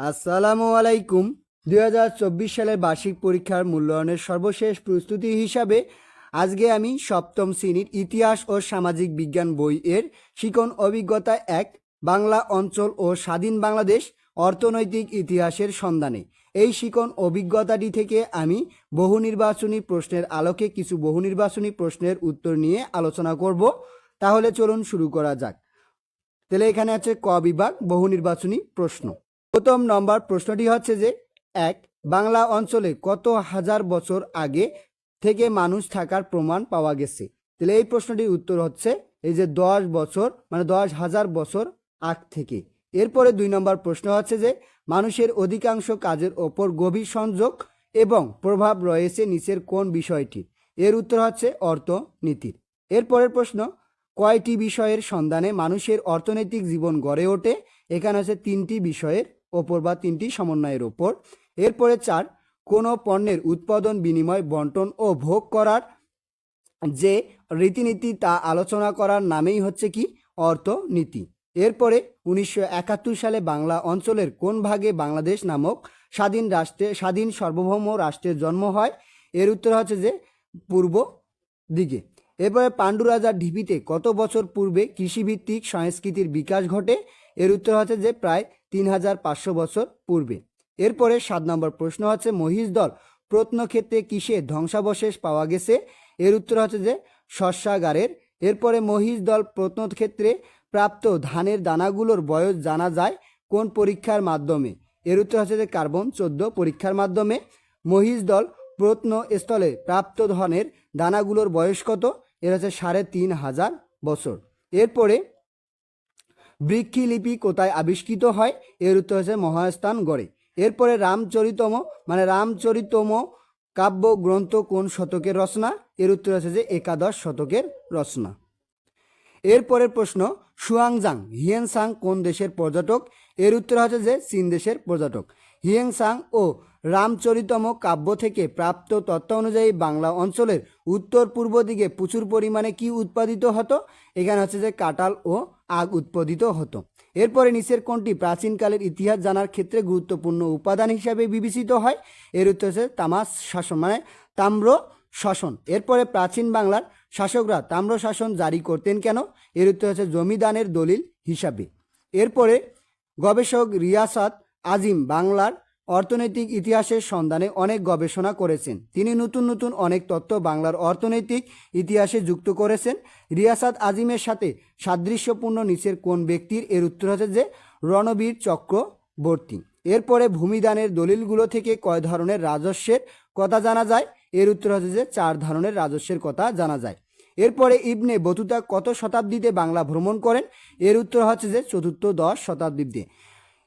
আসসালামু আলাইকুম। দুই হাজার চব্বিশ সালের বার্ষিক পরীক্ষার মূল্যায়নের সর্বশেষ প্রস্তুতি হিসাবে আজকে আমি সপ্তম শ্রেণির ইতিহাস ও সামাজিক বিজ্ঞান বই এর শিকন অভিজ্ঞতা এক, বাংলা অঞ্চল ও স্বাধীন বাংলাদেশ অর্থনৈতিক ইতিহাসের সন্ধানে। এই শিকন অভিজ্ঞতাটি থেকে আমি বহু নির্বাচনী প্রশ্নের আলোকে কিছু বহু নির্বাচনী প্রশ্নের উত্তর নিয়ে আলোচনা করব। তাহলে চলুন শুরু করা যাক। তাহলে এখানে আছে ক বিভাগ, বহু নির্বাচনী প্রশ্ন। প্রথম নম্বর প্রশ্নটি হচ্ছে যে, এক, বাংলা অঞ্চলে কত হাজার বছর আগে থেকে মানুষ থাকার প্রমাণ পাওয়া গেছে? তাহলে এই প্রশ্নটির উত্তর হচ্ছে, এই যে দশ বছর মানে দশ হাজার বছর আগ থেকে। এরপরে দুই নম্বর প্রশ্ন হচ্ছে যে, মানুষের অধিকাংশ কাজের ওপর গভীর সংযোগ এবং প্রভাব রয়েছে নিচের কোন বিষয়টি? এর উত্তর হচ্ছে অর্থনীতির। এরপরের প্রশ্ন, কয়টি বিষয়ের সন্ধানে মানুষের অর্থনৈতিক জীবন গড়ে ওঠে? এখানে আছে তিনটি বিষয়ের ওপর বা তিনটি সমন্বয়ের ওপর। এরপরে চার, কোনো পণ্যের উৎপাদন, বিনিময়, বন্টন ও ভোগ করার যে রীতিনীতি তা আলোচনা করার নামেই হচ্ছে কি? অর্থনীতি। এরপরে উনিশশো একাত্তর সালে বাংলা অঞ্চলের কোন ভাগে বাংলাদেশ নামক স্বাধীন রাষ্ট্রে, স্বাধীন সার্বভৌম রাষ্ট্রের জন্ম হয়? এর উত্তর হচ্ছে যে পূর্ব দিকে। এরপরে পাণ্ডু রাজার ঢিপিতে কত বছর পূর্বে কৃষিভিত্তিক সংস্কৃতির বিকাশ ঘটে? এর উত্তর হচ্ছে যে প্রায় তিন হাজার পাঁচশো বছর পূর্বে। এরপরে সাত নম্বর প্রশ্ন হচ্ছে মহিষ দল প্রত্নক্ষেত্রে কিসে ধ্বংসাবশেষ পাওয়া গেছে? এর উত্তর হচ্ছে যে, শস্যাগারের। এরপরে মহিষ দল প্রত্নক্ষেত্রে প্রাপ্ত ধানের দানাগুলোর বয়স জানা যায় কোন পরীক্ষার মাধ্যমে? এর উত্তর হচ্ছে যে, কার্বন চোদ্দ পরীক্ষার মাধ্যমে। মহিষ দল প্রত্নস্থলে প্রাপ্ত ধনের দানাগুলোর বয়স কত? এর হচ্ছে সাড়ে তিন হাজার বছর। এরপরে বৃক্ষি লিপি কোথায় আবিষ্কৃত হয়? এর উত্তর হচ্ছে মহাস্থান গড়ে। এরপরে রামচরিতম মানে রামচরিতম কাব্য গ্রন্থ কোন শতকের রচনা? এর উত্তর হচ্ছে যে একাদশ শতকের রচনা। এরপরের প্রশ্ন, সুয়াংজাং, হিয়েনসাং কোন দেশের পর্যটক? এর উত্তর হচ্ছে যে চীন দেশের পর্যটক। হিয়েনসাং ও রামচরিতম কাব্য থেকে প্রাপ্ত তথ্য অনুযায়ী বাংলা অঞ্চলের উত্তর পূর্ব দিকে প্রচুর পরিমাণে কি উৎপাদিত হতো? এখানে হচ্ছে যে কাঁঠাল ও আগ উৎপাদিত হতো। এরপরে নিচের কোনটি প্রাচীনকালের ইতিহাস জানার ক্ষেত্রে গুরুত্বপূর্ণ উপাদান হিসাবে বিবেচিত হয়। এর উত্তর হচ্ছে তামাস শাসন মানে তাম্র শাসন। এরপরে প্রাচীন বাংলার শাসকরা তাম্র শাসন জারি করতেন কেন? এর উত্তর হচ্ছে জমিদানের দলিল হিসাবে। এরপরে গবেষক রিয়াসাত আজিম বাংলার অর্থনৈতিক ইতিহাসের সন্ধানে অনেক গবেষণা করেছেন। তিনি নতুন নতুন অনেক তত্ত্ব বাংলার অর্থনৈতিক ইতিহাসে যুক্ত করেছেন। রিয়াসাত আজিমের সাথে সাদৃশ্যপূর্ণ নিচের কোন ব্যক্তির? এর উত্তর হচ্ছে যে রণবীর চক্রবর্তী। এরপরে ভূমিদানের দলিলগুলো থেকে কয় ধরনের রাজস্বের কথা জানা যায়? এর উত্তর হচ্ছে যে চার ধরনের রাজস্বের কথা জানা যায়। এরপরে ইবনে বতুতা কত শতাব্দীতে বাংলা ভ্রমণ করেন? এর উত্তর হচ্ছে যে চতুর্থ দশ শতাব্দীতে।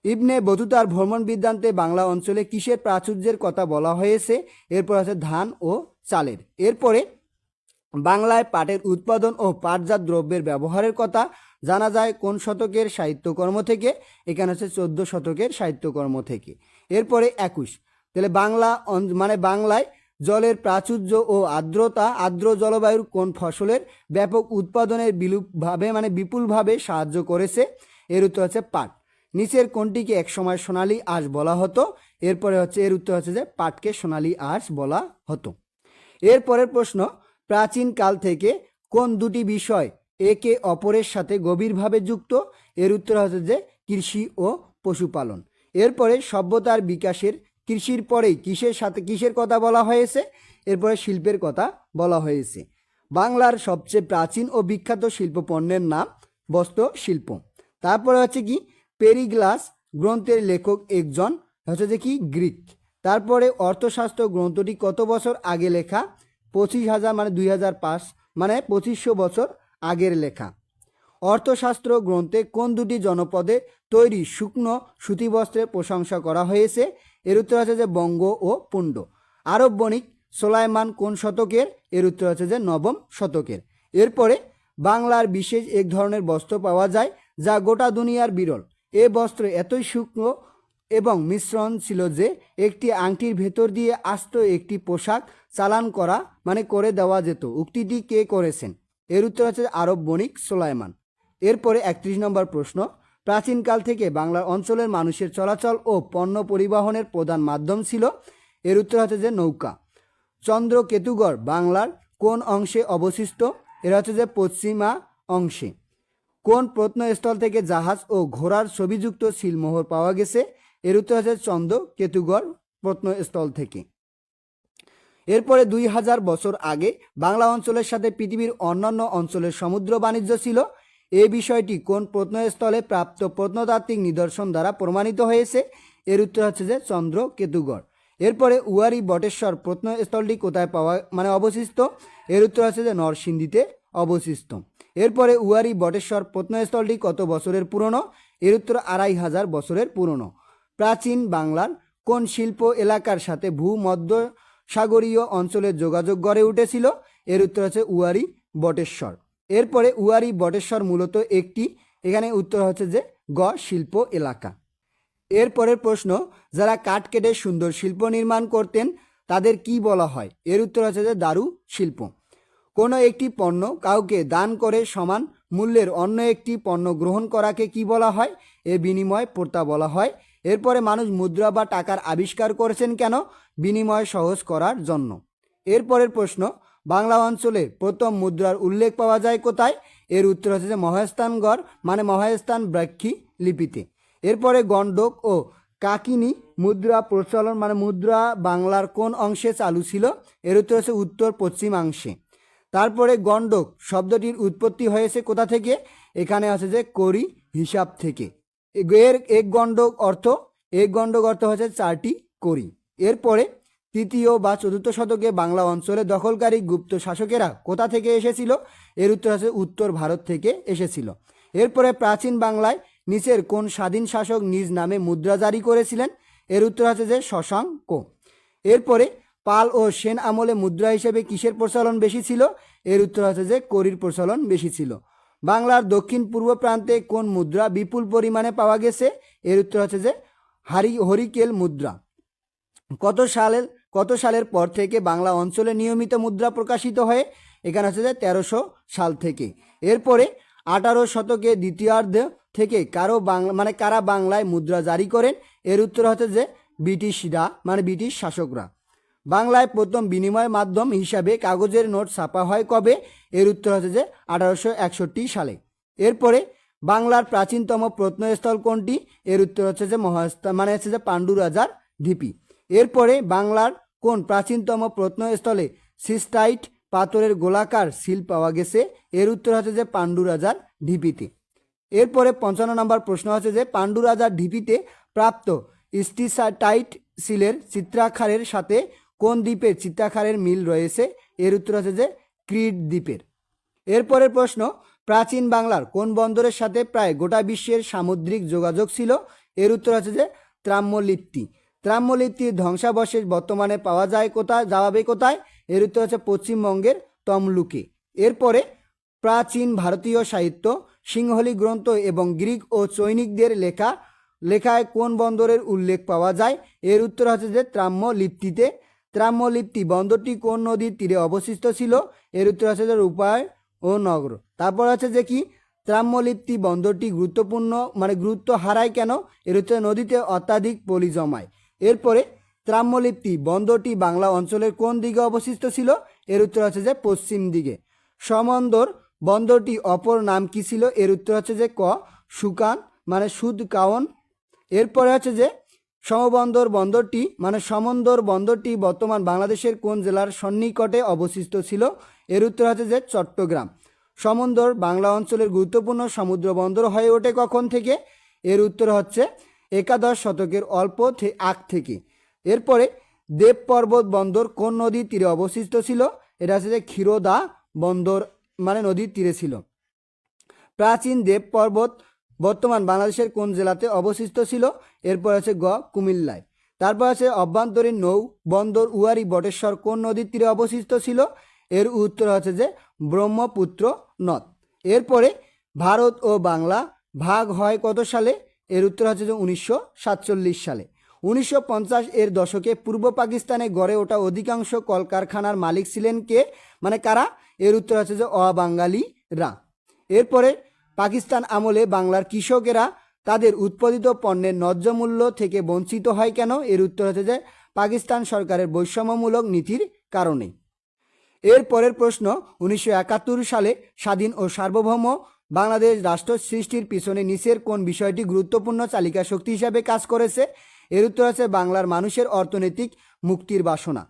ইবনে বতুতার ভ্রমণ বিদ্যান্তে বাংলা অঞ্চলে কিসের প্রাচুর্যের কথা বলা হয়েছে? এরপর আছে ধান ও চালের। এরপরে বাংলায় পাটের উৎপাদন ও পাটজাত দ্রব্যের ব্যবহারের কথা। জানা যায় কোন শতকের সাহিত্যকর্ম থেকে? এখানে হচ্ছে চোদ্দ শতকের সাহিত্যকর্ম থেকে। এরপরে একুশ। তাহলে বাংলা মানে বাংলায় জলের প্রাচুর্য ও আর্দ্রতা, আর্দ্র জলবায়ুর কোন ফসলের ব্যাপক উৎপাদনের বিলুপভাবে মানে বিপুলভাবে সাহায্য করেছে? এর উত্তর হচ্ছে পাট। নিচের কোনটিকে একসময় সোনালি আঁশ বলা হতো। এরপরে হচ্ছে, এর উত্তর হচ্ছে যে পাটকে সোনালি আঁশ বলা হতো। এরপরের প্রশ্ন, প্রাচীন কাল থেকে কোন দুটি বিষয় একে অপরের সাথে গভীরভাবে যুক্ত? এর উত্তর হচ্ছে যে কৃষি ও পশুপালন। এরপরে সভ্যতার বিকাশের, কৃষির পরেই কিসের সাথে, কিসের কথা বলা হয়েছে? এরপরে শিল্পের কথা বলা হয়েছে। বাংলার সবচেয়ে প্রাচীন ও বিখ্যাত শিল্প পণ্যের নাম বস্ত্র শিল্প তারপরে হচ্ছে কি? পেরিগ্লাস গ্রন্থের লেখক একজন, হচ্ছে যে কি, গ্রিক। তারপরে অর্থশাস্ত্র গ্রন্থটি কত বছর আগে লেখা? পঁচিশ হাজার মানে দুই হাজার পাঁচ মানে পঁচিশশো বছর আগের লেখা। অর্থশাস্ত্র গ্রন্থে কোন দুটি জনপদে তৈরি শুকনো সুতিবস্ত্রের প্রশংসা করা হয়েছে? এর উত্তর আছে যে বঙ্গ ও পুণ্ড। আরব বণিক সোলাইমান কোন শতকের? এর উত্তর আছে যে নবম শতকের। এরপরে বাংলার বিশেষ এক ধরনের বস্ত্র পাওয়া যায়, যা গোটা দুনিয়ার বিরল। এ বস্ত্র এতই শুকনো এবং মিশ্রণ ছিল যে একটি আংটির ভেতর দিয়ে আস্ত একটি পোশাক চালান করা মানে করে দেওয়া যেত। উক্তিটি কে করেছেন? এর উত্তর হচ্ছে আরব বণিক সোলাইমান। এরপরে একত্রিশ নম্বর প্রশ্ন, প্রাচীনকাল থেকে বাংলার অঞ্চলের মানুষের চলাচল ও পণ্য পরিবহনের প্রধান মাধ্যম ছিল, এর উত্তর হচ্ছে যে নৌকা। চন্দ্র কেতুগড় বাংলার কোন অংশে অবশিষ্ট এরা হচ্ছে যে পশ্চিমা অংশে। কোন প্রত্নস্থল থেকে জাহাজ ও ঘোড়ার ছবিযুক্ত শিলমোহর পাওয়া গেছে? এর উত্তর হচ্ছে চন্দ্র, কেতুগড় প্রত্নস্থল থেকে। এরপরে দুই হাজার বছর আগে বাংলা অঞ্চলের সাথে পৃথিবীর অন্যান্য অঞ্চলের সমুদ্র বাণিজ্য ছিল। এই বিষয়টি কোন প্রত্নস্থলে প্রাপ্ত প্রত্নতাত্ত্বিক নিদর্শন দ্বারা প্রমাণিত হয়েছে? এর উত্তর হচ্ছে যে চন্দ্র, কেতুগড়। এরপরে উয়ারি বটেশ্বর প্রত্নস্থলটি কোথায় পাওয়া মানে অবশিষ্ট এর উত্তর হচ্ছে যে নরসিংদীতে। অবশিষ্ট। এরপরে উয়ারি বটেশ্বর প্রত্নস্থলটি কত বছরের পুরনো? এর উত্তর আড়াই হাজার বছরের পুরনো। প্রাচীন বাংলার কোন শিল্প এলাকার সাথে ভূমধ্য সাগরীয় অঞ্চলের যোগাযোগ গড়ে উঠেছিল? এর উত্তর হচ্ছে উয়ারি বটেশ্বর। এরপরে উয়ারি বটেশ্বর মূলত একটি। এখানে উত্তর হচ্ছে যে গ শিল্প এলাকা। এরপরের প্রশ্ন, যারা কাঠ কেটে সুন্দর শিল্প নির্মাণ করতেন, তাদের কি বলা হয়? এর উত্তর হচ্ছে যে দারু শিল্প। কোনো একটি পণ্য কাউকে দান করে সমান মূল্যের অন্য একটি পণ্য গ্রহণ করাকে কি বলা হয়? এ বিনিময় প্রথা বলা হয়। এরপরে মানুষ মুদ্রা বা টাকার আবিষ্কার করেছেন কেন? বিনিময় সহজ করার জন্য। এরপরের প্রশ্ন, বাংলা অঞ্চলে প্রথম মুদ্রার উল্লেখ পাওয়া যায় কোথায়? এর উত্তর হচ্ছে মহাস্থানগড় মানে মহাস্থান ব্রাক্ষী লিপিতে। এরপরে গণ্ডক ও কাকিনি মুদ্রা প্রচলন মানে মুদ্রা বাংলার কোন অংশে চালু ছিল? এর উত্তর হচ্ছে উত্তর পশ্চিমাংশে তারপরে গণ্ডক শব্দটির উৎপত্তি হয়েছে কোথা থেকে? এখানে আছে যে করি হিসাব থেকে। এর এক গণ্ডক অর্থ, এক গণ্ডক অর্থ হচ্ছে চারটি করি। এরপরে তৃতীয় বা চতুর্থ শতকে বাংলা অঞ্চলে দখলকারী গুপ্ত শাসকেরা কোথা থেকে এসেছিল? এর উত্তর আছে উত্তর ভারত থেকে এসেছিল। এরপরে প্রাচীন বাংলায় নিচের কোন স্বাধীন শাসক নিজ নামে মুদ্রা জারি করেছিলেন? এর উত্তর আছে যে শশাঙ্ক। এরপরে পাল ও সেন আমলে মুদ্রা হিসেবে কিসের প্রচলন বেশি ছিল? এর উত্তর হচ্ছে যে, করির প্রচলন বেশি ছিল। বাংলার দক্ষিণ পূর্ব প্রান্তে কোন মুদ্রা বিপুল পরিমাণে পাওয়া গেছে? এর উত্তর হচ্ছে যে, হারি, হরিকেল মুদ্রা। কত সালের কত সালের পর থেকে বাংলা অঞ্চলে নিয়মিত মুদ্রা প্রকাশিত হয়ে? এখানে হচ্ছে যে, তেরোশো সাল থেকে। এরপরে আঠারো শতকে দ্বিতীয়ার্ধ থেকে কারও বাংলা মানে কারা বাংলায় মুদ্রা জারি করেন? এর উত্তর হচ্ছে যে, ব্রিটিশরা মানে ব্রিটিশ শাসকরা। বাংলায় প্রথম বিনিময় মাধ্যম হিসাবে কাগজের নোট ছাপা হয় কবে? এর উত্তর হচ্ছে যে আঠারোশো একষট্টি সালে। এরপরে বাংলার প্রাচীনতম প্রত্নস্থল কোনটি? এর উত্তর হচ্ছে যে মহাস্তা মানে হচ্ছে যে পাণ্ডু রাজার ঢিপি এরপরে বাংলার কোন প্রাচীনতম প্রত্নস্থলে সিস্টাইট পাথরের গোলাকার সিল পাওয়া গেছে? এর উত্তর হচ্ছে যে পাণ্ডু রাজার ঢিপিতে এরপরে পঞ্চান্ন নম্বর প্রশ্ন হচ্ছে যে পাণ্ডু রাজার ঢিপিতে প্রাপ্ত স্টিসাটাইট সিলের চিত্রাক্ষরের সাথে কোন দ্বীপের চিত্রাক্ষরের মিল রয়েছে? এর উত্তর আছে যে ক্রিট দ্বীপের। এরপরের প্রশ্ন, প্রাচীন বাংলার কোন বন্দরের সাথে প্রায় গোটা বিশ্বের সামুদ্রিক যোগাযোগ ছিল? এর উত্তর আছে যে ত্রাম্যলিপ্তি। ত্রাম্যলিপ্তির ধ্বংসাবশেষ বর্তমানে পাওয়া যায় কোথায় যাওয়াবে কোথায়? এর উত্তর আছে পশ্চিমবঙ্গের তমলুকে। এরপরে, প্রাচীন ভারতীয় সাহিত্য, সিংহলি গ্রন্থ এবং গ্রিক ও চৈনিকদের লেখা, লেখায় কোন বন্দরের উল্লেখ পাওয়া যায়? এর উত্তর হচ্ছে যে ত্রাম্যলিপ্তিতে। ত্রাম্যলিপ্তি বন্দরটি কোন নদীর তীরে অবশিষ্ট ছিল? এর উত্তর আছে যে রূপায় ও নগর। তারপর আছে যে কি? ত্রাম্যলিপ্তি বন্দরটি গুরুত্বপূর্ণ মানে গুরুত্ব হারায় কেন? এর উত্তর নদীতে অত্যাধিক পলি জমায়। এরপরে ত্রাম্যলিপ্তি বন্দরটি বাংলা অঞ্চলের কোন দিকে অবশিষ্ট ছিল? এর উত্তর আছে যে পশ্চিম দিকে। সমন্দর বন্দরটি অপর নাম কি ছিল? এর উত্তর হচ্ছে যে ক, সুকান মানে সুদ কাওন এরপরে হচ্ছে যে সমবন্দর বন্দরটি মানে সমন্দর বন্দরটি বর্তমান বাংলাদেশের কোন জেলার সন্নিকটে অবস্থিত ছিল? এর উত্তর হচ্ছে যে চট্টগ্রাম। সমন্দর বাংলা অঞ্চলের গুরুত্বপূর্ণ সমুদ্র বন্দর হয়ে ওঠে কখন থেকে? এর উত্তর হচ্ছে একাদশ শতকের অল্প আগ থেকে। এরপরে দেব পর্বত বন্দর কোন নদীর তীরে অবস্থিত ছিল? এটা হচ্ছে যে ক্ষীরোদা বন্দর মানে নদীর তীরে ছিল। প্রাচীন দেব পর্বত বর্তমান বাংলাদেশের কোন জেলাতে অবস্থিত ছিল? এরপর আছে গ, কুমিল্লায়। তারপর আছে অভ্যন্তরীণ নৌ বন্দর উয়ারি বটেশ্বর কোন নদীর তীরে অবস্থিত ছিল? এর উত্তর হচ্ছে যে ব্রহ্মপুত্র নদ। এরপরে ভারত ও বাংলা ভাগ হয় কত সালে? এর উত্তর হচ্ছে যে উনিশশো সাতচল্লিশ সালে। উনিশশো পঞ্চাশ এর দশকে পূর্ব পাকিস্তানে গড়ে ওঠা অধিকাংশ কলকারখানার মালিক ছিলেন কে? মানে কারা? এর উত্তর হচ্ছে যে অবাঙালিরা এরপরে পাকিস্তান আমলে বাংলার কৃষকেরা তাদের উৎপাদিত পণ্যের ন্যায্য মূল্য থেকে বঞ্চিত হয় কেন? এর উত্তর হচ্ছে যে, পাকিস্তান সরকারের বৈষম্যমূলক নীতির কারণে। এর পরের প্রশ্ন, উনিশশো একাত্তর সালে স্বাধীন ও সার্বভৌম বাংলাদেশ রাষ্ট্র সৃষ্টির পিছনে নিচের কোন বিষয়টি গুরুত্বপূর্ণ চালিকা শক্তি হিসাবে কাজ করেছে? এর উত্তর আছে বাংলার মানুষের অর্থনৈতিক মুক্তির বাসনা।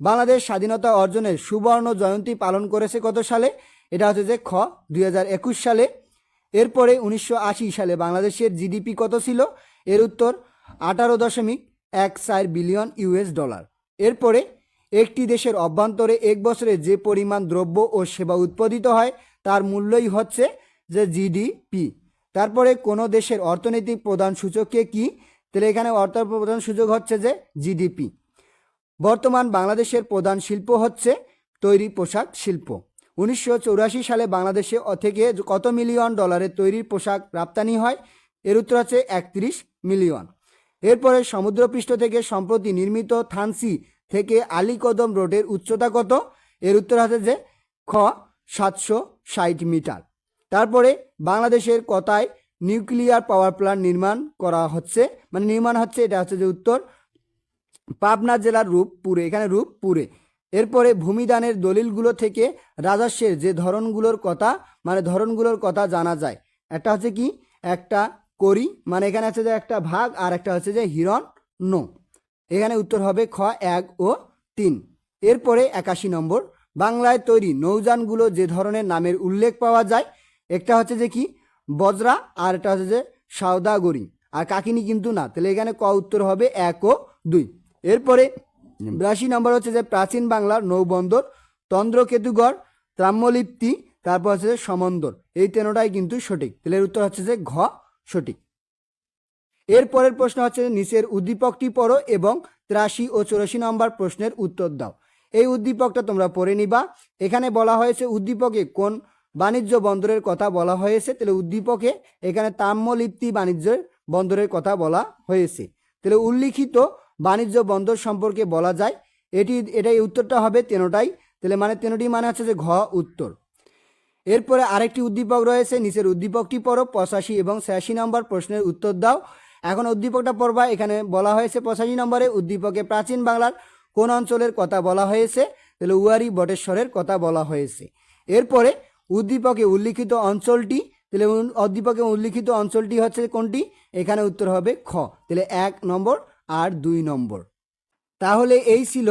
বাংলাদেশ স্বাধীনতা অর্জনের সুবর্ণ জয়ন্তী পালন করেছে কত সালে? এটা হচ্ছে যে, খ, দুই হাজার একুশ সালে এরপরে উনিশশো আশি সালে বাংলাদেশের জিডিপি কত ছিল? এর উত্তর, আঠারো দশমিক এক চার বিলিয়ন ইউএস ডলার। এরপরে একটি দেশের অভ্যন্তরে এক বছরে যে পরিমাণ দ্রব্য ও সেবা উৎপাদিত হয়, তার মূল্যই হচ্ছে যে জিডিপি। তারপরে কোনো দেশের অর্থনৈতিক প্রধান সূচককে কি? তাহলে এখানে অর্থ প্রধান সূচক হচ্ছে যে জিডিপি। বর্তমান বাংলাদেশের প্রধান শিল্প হচ্ছে তৈরি পোশাক শিল্প। উনিশশো সালে বাংলাদেশে থেকে কত মিলিয়ন ডলারের তৈরি পোশাক রপ্তানি হয়? এর উত্তর আছে একত্রিশ মিলিয়ন। এরপরে সমুদ্রপৃষ্ঠ থেকে সম্প্রতি নির্মিত থানসি থেকে আলীকদম রোডের উচ্চতা কত? এর উত্তর আছে যে খ, সাতশো ষাট মিটার। তারপরে বাংলাদেশের কথায় নিউক্লিয়ার পাওয়ার প্ল্যান্ট নির্মাণ করা হচ্ছে? মানে নির্মাণ হচ্ছে, এটা হচ্ছে যে উত্তর পাবনা জেলার রূপপুরে, এখানে রূপপুরে। এরপরে ভূমিদানের দলিলগুলো থেকে রাজস্বের যে ধরনগুলোর কথা মানে ধরনগুলোর কথা জানা যায়। একটা হচ্ছে কি? একটা করি মানে এখানে আছে যে একটা ভাগ, আর একটা হচ্ছে যে হিরণ নো। এখানে উত্তর হবে খ, এক ও তিন। এরপরে একাশি নম্বর, বাংলায় তৈরি নৌযানগুলো যে ধরনের নামের উল্লেখ পাওয়া যায়, একটা হচ্ছে যে কি? বজরা, আর একটা হচ্ছে যে সাউদাগরি আর কাকিনি কিন্তু না, তাহলে এখানে ক উত্তর হবে, এক ও দুই। এরপরে বিরাশি নম্বর হচ্ছে যে প্রাচীন বাংলার নৌবন্দর, তন্দ্রকেতুগড়, ত্রাম্যলিপ্তি, তারপর হচ্ছে যে সমন্দর। এই তেনোটাই কিন্তু সঠিক। তাহলে উত্তর হচ্ছে যে ঘ সঠিক। এর পরের প্রশ্ন হচ্ছে যে নিচের উদ্দীপকটি পড়ো এবং ত্রাশি ও চৌরাশি নম্বর প্রশ্নের উত্তর দাও। এই উদ্দীপকটা তোমরা পড়ে নিবা। এখানে বলা হয়েছে উদ্দীপকে কোন বাণিজ্য বন্দরের কথা বলা হয়েছে? তাহলে উদ্দীপকে এখানে তাম্যলিপ্তি বাণিজ্যের বন্দরের কথা বলা হয়েছে। তাহলে উল্লিখিত বাণিজ্য বন্দর সম্পর্কে বলা যায়। এটি, এটাই উত্তরটা হবে তেনোটাই। তাহলে মানে তেনোটি মানে হচ্ছে যে ঘ উত্তর। এরপরে আরেকটি উদ্দীপক রয়েছে, নিচের উদ্দীপকটি পড়ো, পঁচাশি এবং ছিয়াশি নম্বর প্রশ্নের উত্তর দাও। এখন উদ্দীপকটা পড়বা, এখানে বলা হয়েছে পঁচাশি নম্বরে উদ্দীপকে প্রাচীন বাংলার কোন অঞ্চলের কথা বলা হয়েছে, তাহলে উয়ারি বটেশ্বরের কথা বলা হয়েছে। এরপরে উদ্দীপকে উল্লিখিত অঞ্চলটি, তাহলে উদ্দীপকে উল্লিখিত অঞ্চলটি হচ্ছে কোনটি? এখানে উত্তর হবে খ। তাহলে এক নম্বর আর দুই নম্বর। তাহলে এই ছিল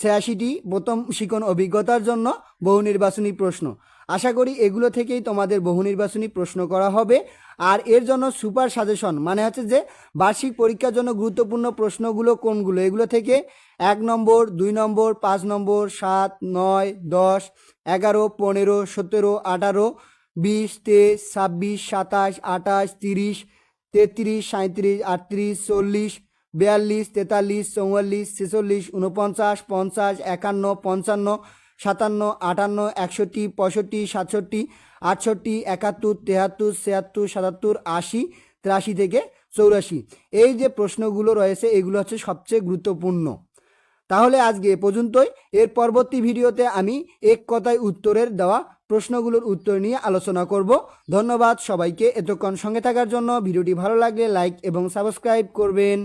ছিয়াশিটি প্রথম শিকন অভিজ্ঞতার জন্য বহু নির্বাচনী প্রশ্ন। আশা করি এগুলো থেকেই তোমাদের বহু নির্বাচনী প্রশ্ন করা হবে। আর এর জন্য সুপার সাজেশন মানে হচ্ছে যে বার্ষিক পরীক্ষার জন্য গুরুত্বপূর্ণ প্রশ্নগুলো কোনগুলো? এগুলো থেকে এক নম্বর, দুই নম্বর, পাঁচ নম্বর, সাত, নয়, দশ, এগারো, পনেরো, সতেরো, আঠারো, বিশ, তেইশ, ছাব্বিশ, সাতাশ, আঠাশ, তিরিশ, তেত্রিশ সাঁত্রিশ আটত্রিশ, চল্লিশ বিয়াল্লিশ, তেতাল্লিশ, চৌয়াল্লিশ, ছেচল্লিশ উনপঞ্চাশ পঞ্চাশ, একান্ন, পঞ্চান্ন, সাতান্ন, আটান্ন, একষট্টি, পঁয়ষট্টি, সাতষট্টি, আটষট্টি, একাত্তর, তেহাত্তর, ছিয়াত্তর, সাতাত্তর, আশি, তিরাশি থেকে চৌরাশি। এই যে প্রশ্নগুলো রয়েছে, এগুলো হচ্ছে সবচেয়ে গুরুত্বপূর্ণ। তাহলে আজকে এ পর্যন্তই। এর পরবর্তী ভিডিওতে আমি এক কথায় উত্তরের দেওয়া প্রশ্নগুলোর উত্তর নিয়ে আলোচনা করব। ধন্যবাদ সবাইকে এতক্ষণ সঙ্গে থাকার জন্য। ভিডিওটি ভালো লাগলে লাইক এবং সাবস্ক্রাইব করবেন।